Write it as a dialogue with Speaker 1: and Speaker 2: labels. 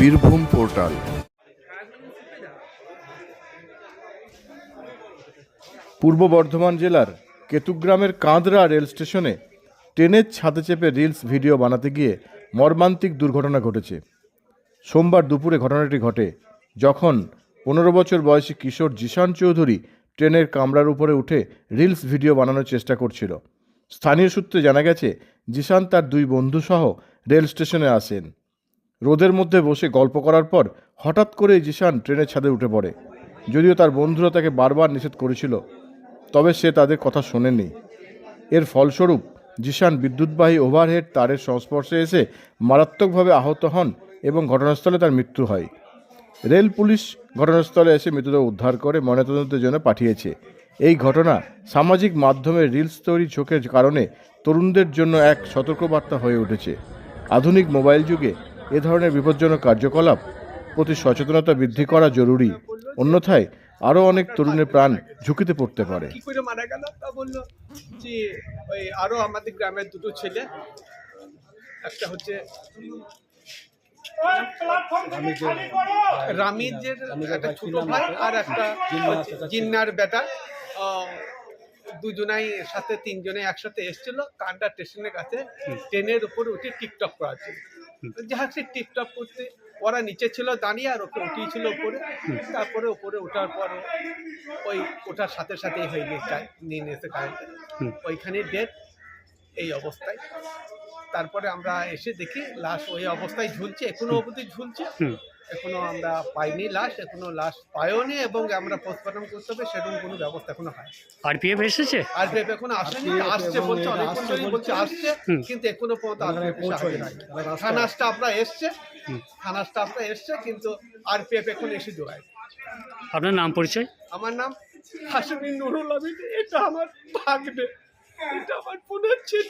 Speaker 1: Birbhum portal. পূর্ব বর্ধমান জেলার কেতুগ্রামের Kandra rail স্টেশনে ট্রেনের ছাদে চেপে রিলস ভিডিও বানাতে গিয়ে মর্মান্তিক দুর্ঘটনা ঘটেছে। সোমবার দুপুরে ঘটনাটি ঘটে, যখন পনেরো বছর বয়সী কিশোর জিশান চৌধুরী ট্রেনের কামরার উপরে উঠে রিলস ভিডিও বানানোর চেষ্টা করছিল। স্থানীয় সূত্রে জানা গেছে, জিশান তার দুই বন্ধুসহ রেল স্টেশনে আসেন। রোদের মধ্যে বসে গল্প করার পর হঠাৎ করে জিশান ট্রেনের ছাদে উঠে পড়ে। যদিও তার বন্ধুরা তাকে বারবার নিষেধ করেছিল, তবে সে তাদের কথা শোনেনি। এর ফলস্বরূপ জিশান বিদ্যুৎবাহী ওভারহেড তারের সংস্পর্শে এসে মারাত্মকভাবে আহত হন এবং ঘটনাস্থলে তার মৃত্যু হয়। রেল পুলিশ ঘটনাস্থলে এসে মৃতদেহ উদ্ধার করে ময়নাতদন্তের জন্য পাঠিয়েছে। এই ঘটনা সামাজিক মাধ্যমে রিলস তৈরি ঝোঁকের কারণে তরুণদের জন্য এক সতর্কবার্তা হয়ে উঠেছে। আধুনিক মোবাইল যুগে এ ধরনের বিপজ্জনক কার্যকলাপ প্রতি সচেতনতা বৃদ্ধি করা জরুরি। অন্যথায় আরও অনেক তরুণের প্রাণ ঝুঁকিতে পড়তে পারে।
Speaker 2: কি করে মারা গেল? তা বলল যে ওই আরও আমাদের গ্রামের দুটো ছেলে একটা হচ্ছে একটা ছোট ভাই আর একটা জিন্নার বেটা। দুজনাই সাথে তিনজনে একসাথে এসেছিল কান্ডা স্টেশনের কাছে ট্রেনের উপর উঠে টিকটক করা ছিল যাহা সে টিকটক করতে ওরা নিচে ছিল দাঁড়িয়ে আর ওকে উঠিয়েছিল উপরে। তারপরে উপরে ওঠার পর ওই ওঠার সাথে সাথেই হয়ে গিয়েছে নিয়ে নিয়েছে কারেন্ট। ওইখানে ডেট এই অবস্থায়। তারপরে আমরা এসে দেখি লাশ ওই অবস্থায় ঝুলছে এখনও অবধি ঝুলছে। এখনও আমরা পাইনি লাশ এখনও লাশ পাইওনি এবং আমরা পোস্টমর্টম করতে হবে সেরকম কোনো ব্যবস্থা এখনও হয়
Speaker 3: আরপিএফ এসেছে?
Speaker 2: আর ভেব এখন আসেনি আসছে বলছে অনেকক্ষণ ধরেই বলছে। আসছে কিন্তু এখনও পর্যন্ত আরপিএফ থানা স্টাফরা এসছে থানা স্টাফরা এসছে কিন্তু আরপিএফ এখন এসে দৌড়ায়
Speaker 3: আপনার নাম পরিচয়?
Speaker 2: আমার নাম হাসিমি নুরুল আমিন এটা আমার ভাগ্নে এটা আমার ছিল।